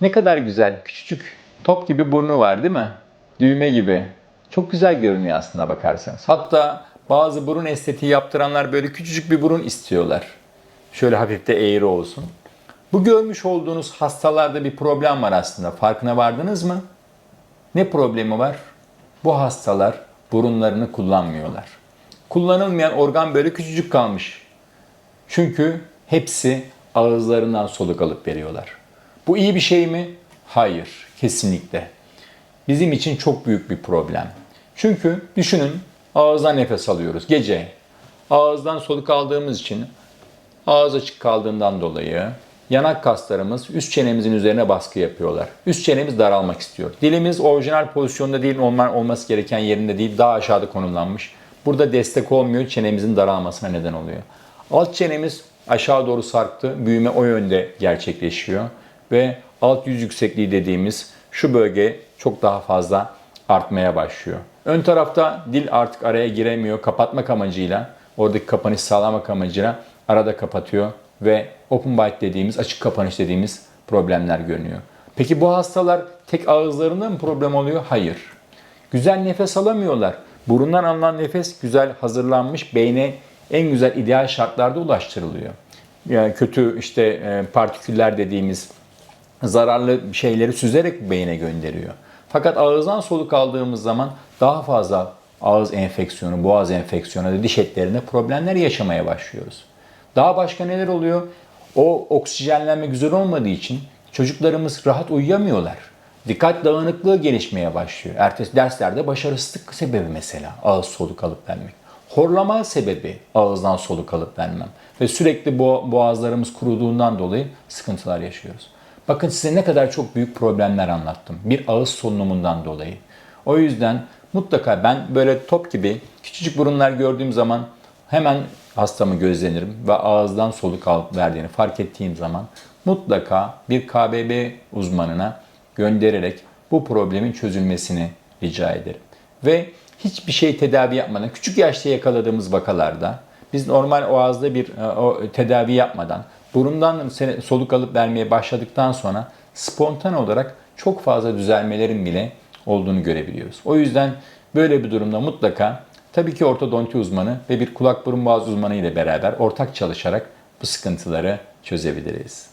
Ne kadar güzel. Küçücük top gibi burnu var değil mi? Düğme gibi. Çok güzel görünüyor aslında bakarsanız. Hatta bazı burun estetiği yaptıranlar böyle küçücük bir burun istiyorlar. Şöyle hafif de eğri olsun. Bu görmüş olduğunuz hastalarda bir problem var aslında. Farkına vardınız mı? Ne problemi var? Bu hastalar burunlarını kullanmıyorlar. Kullanılmayan organ böyle küçücük kalmış. Çünkü hepsi ağızlarından soluk alıp veriyorlar. Bu iyi bir şey mi? Hayır, kesinlikle. Bizim için çok büyük bir problem. Çünkü düşünün ağızdan nefes alıyoruz gece. Ağızdan soluk aldığımız için ağız açık kaldığından dolayı yanak kaslarımız üst çenemizin üzerine baskı yapıyorlar. Üst çenemiz daralmak istiyor. Dilimiz orijinal pozisyonda değil, olma- olması gereken yerinde değil, daha aşağıda konumlanmış. Burada destek olmuyor, çenemizin daralmasına neden oluyor. Alt çenemiz aşağı doğru sarktı, büyüme o yönde gerçekleşiyor ve alt yüz yüksekliği dediğimiz şu bölge çok daha fazla artmaya başlıyor. Ön tarafta dil artık araya giremiyor. Kapatmak amacıyla, oradaki kapanış sağlamak amacıyla arada kapatıyor ve open bite dediğimiz, açık kapanış dediğimiz problemler görünüyor. Peki bu hastalar tek ağızlarında mı problem oluyor? Hayır. Güzel nefes alamıyorlar. Burundan alınan nefes güzel hazırlanmış, beyne en güzel ideal şartlarda ulaştırılıyor. Yani kötü işte e, partiküller dediğimiz zararlı şeyleri süzerek beyne gönderiyor. Fakat ağızdan soluk aldığımız zaman daha fazla ağız enfeksiyonu, boğaz enfeksiyonu diş etlerinde problemler yaşamaya başlıyoruz. Daha başka neler oluyor? O oksijenlenme güzel olmadığı için çocuklarımız rahat uyuyamıyorlar. Dikkat dağınıklığı gelişmeye başlıyor. Ertesi derslerde başarısızlık sebebi mesela ağız soluk alıp vermek. Horlama sebebi ağızdan soluk alıp vermem. Ve sürekli bo- boğazlarımız kuruduğundan dolayı sıkıntılar yaşıyoruz. Bakın size ne kadar çok büyük problemler anlattım. Bir ağız solunumundan dolayı. O yüzden mutlaka ben böyle top gibi küçücük burunlar gördüğüm zaman hemen hastamı gözlenirim ve ağızdan soluk alıp verdiğini fark ettiğim zaman mutlaka bir KBB uzmanına göndererek bu problemin çözülmesini rica ederim. Ve hiçbir şey tedavi yapmadan, küçük yaşta yakaladığımız vakalarda biz normal o ağızda bir e, o tedavi yapmadan burundan soluk alıp vermeye başladıktan sonra spontan olarak çok fazla düzelmelerin bile olduğunu görebiliyoruz. O yüzden böyle bir durumda mutlaka tabii ki ortodonti uzmanı ve bir kulak burun boğaz uzmanı ile beraber ortak çalışarak bu sıkıntıları çözebiliriz.